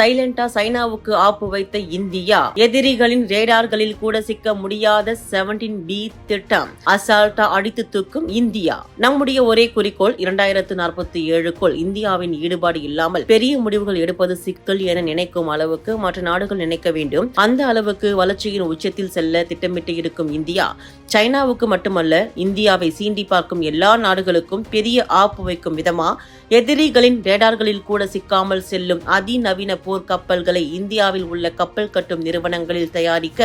சைலண்டா சைனாவுக்கு ஆப்பு வைத்த இந்தியா எதிரிகளின் ரேடார்களில் கூட சிக்க முடியாத 17 பி திட்டம். அசால்ட்டா அடித்து தூக்கும் இந்தியா. நம்முடைய ஒரே குறிக்கோள் இரண்டாயிரத்து நாற்பத்தி ஏழுக்குள் இந்தியாவின் ஈடுபாடு இல்லாமல் பெரிய முடிவுகள் எடுப்பது சிக்கல் என நினைக்கும் அளவுக்கு மற்ற நாடுகள் நினைக்க வேண்டும். அந்த அளவுக்கு வளர்ச்சியின் உச்சத்தில் செல்ல திட்டமிட்டு இருக்கும் இந்தியா சைனாவுக்கு மட்டுமல்ல இந்தியாவை சீண்டி பார்க்கும் எல்லா நாடுகளுக்கும் பெரிய ஆப்பு வைக்கும் விதமா எதிரிகளின் ரேடார்களில் கூட சிக்காமல் செல்லும் அதிநவீன போர் கப்பல்களை இந்தியாவில் உள்ள கப்பல் கட்டும் நிறுவனங்களில் தயாரிக்க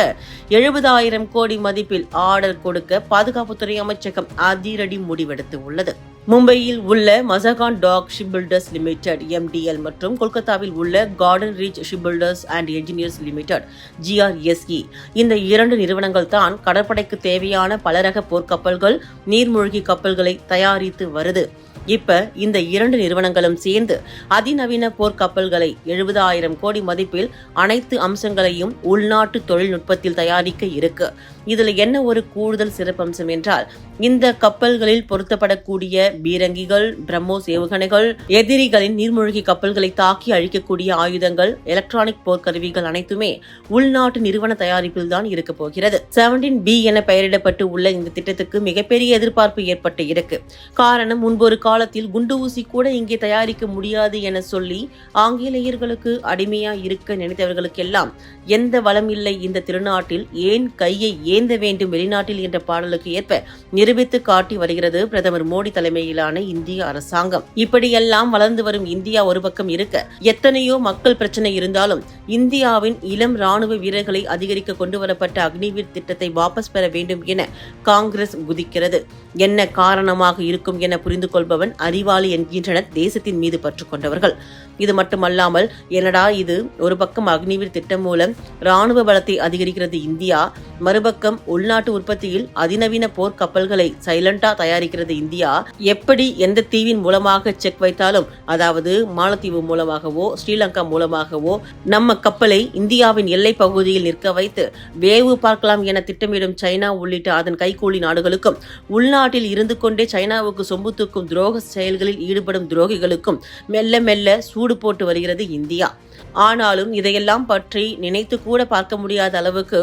எழுபதாயிரம் கோடி மதிப்பில் ஆர்டர் கொடுக்க பாதுகாப்புத்துறை அமைச்சகம் அதிரடி முடிவெடுத்து உள்ளது மும்பையில் உள்ள Mazagon dock shipbuilders limited MDL மற்றும் கொல்கத்தாவில் உள்ள garden reach shipbuilders and engineers limited GRSE இந்த இரண்டு நிறுவனங்கள் தான் கடற்படைக்கு தேவையான பலரக போர்க்கப்பல்கள் நீர்மூழ்கி கப்பல்களை தயாரித்து வருது. இப்ப இந்த இரண்டு நிறுவனங்களும் சேர்ந்து அதிநவீன போர்க்கப்பல்களை எழுபதாயிரம் கோடி மதிப்பில் அனைத்து அம்சங்களையும் உள்நாட்டு தொழில்நுட்பத்தில் தயாரிக்க இருக்கு. இதுல என்ன ஒரு கூடுதல் சிறப்பம்சம் என்றால் இந்த கப்பல்களில் பொருத்தப்படக்கூடிய பீரங்கிகள் பிரம்மோஸ் ஏவுகணைகள் எதிரிகளின் நீர்மூழ்கி கப்பல்களை தாக்கி அழிக்கக்கூடிய ஆயுதங்கள் எலக்ட்ரானிக் போர்க்கருவிகள் அனைத்துமே உள்நாட்டு நிறுவன தயாரிப்பில் தான் இருக்க போகிறது. செவன்டீன் பி என பெயரிடப்பட்டு உள்ள இந்த திட்டத்துக்கு மிகப்பெரிய எதிர்பார்ப்பு ஏற்பட்டு இருக்கு. காரணம் முன்பொரு காலத்தில் குண்டு ஊசி கூட இங்கே தயாரிக்க முடியாது என சொல்லி ஆங்கிலேயர்களுக்கு அடிமையா இருக்க நினைத்தவர்களுக்கெல்லாம் எந்த வளம் இல்லை இந்த திருநாட்டில். ஏன் கையை ஏந்த வேண்டும் வெளிநாட்டில் என்ற பாடலுக்கு ஏற்ப நிரூபித்து காட்டி வருகிறது பிரதமர் மோடி தலைமையிலான இந்திய அரசாங்கம். இப்படியெல்லாம் வளர்ந்து வரும் இந்தியா ஒரு பக்கம் இருக்க எத்தனையோ மக்கள் பிரச்சனை இருந்தாலும் இந்தியாவின் இளம் ராணுவ வீரர்களை அதிகரிக்க கொண்டு வரப்பட்ட அக்னிவீர் திட்டத்தை வாபஸ் பெற வேண்டும் என காங்கிரஸ் குதிக்கிறது. என்ன காரணமாக இருக்கும் என புரிந்து கொள்பவன் அறிவாளி என்கின்றனர் தேசத்தின் மீது பற்று கொண்டவர்கள். இது மட்டுமல்லாமல் என்னடா இது? ஒரு பக்கம் அக்னிவீர் திட்டம் மூலம் ராணுவ பலத்தை அதிகரிக்கிறது இந்தியா மறுபக்கம் உள்நாட்டு உற்பத்தியில் அதிநவீன போர் கப்பல்களை சைலண்டா தயாரிக்கிறது இந்தியா. எப்படி எந்த தீவின் மூலமாக செக் வைத்தாலும் அதாவது மாலத்தீவு மூலமாகவோ ஸ்ரீலங்கா மூலமாகவோ நம்ம கப்பலை இந்தியாவின் எல்லை பகுதியில் நிற்க வைத்து வேவு பார்க்கலாம் என திட்டமிடும் சைனா உள்ளிட்ட அதன் கைகூலி நாடுகளுக்கும் உள்நாட்டில் இருந்து கொண்டே சைனாவுக்கு சொம்பு தூக்கும் துரோக செயல்களில் ஈடுபடும் துரோகிகளுக்கும் மெல்ல மெல்ல சூடு போட்டு வருகிறது இந்தியா. ஆனாலும் இதையெல்லாம் பற்றி நினைத்து கூட பார்க்க முடியாத அளவுக்கு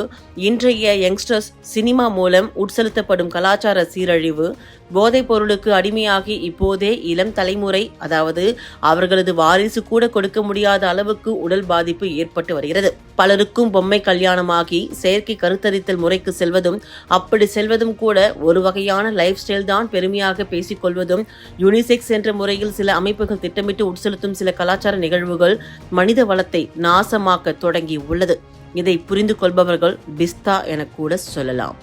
இன்றைய இன்றைய யங்ஸ்டர்ஸ் சினிமா மூலம் உட்செலுத்தப்படும் கலாச்சார சீரழிவு போதைப் பொருளுக்கு அடிமையாகி இப்போதே இளம் தலைமுறை அதாவது அவர்களது வாரிசு கூட கொடுக்க முடியாத அளவுக்கு உடல் பாதிப்பு ஏற்பட்டு வருகிறது. பலருக்கும் பொம்மை கல்யாணமாகி செயற்கை கருத்தரித்தல் முறைக்கு செல்வதும் அப்படி செல்வதும் கூட ஒரு வகையான லைஃப் ஸ்டைல் தான் பெருமையாக பேசிக்கொள்வதும் யுனிசெக்ஸ் என்ற முறையில் சில அமைப்புகள் திட்டமிட்டு உட்செலுத்தும் சில கலாச்சார நிகழ்வுகள் மனித வளத்தை நாசமாக்க தொடங்கி உள்ளது. இதை புரிந்து கொள்பவர்கள் பிஸ்தா என கூட சொல்லலாம்.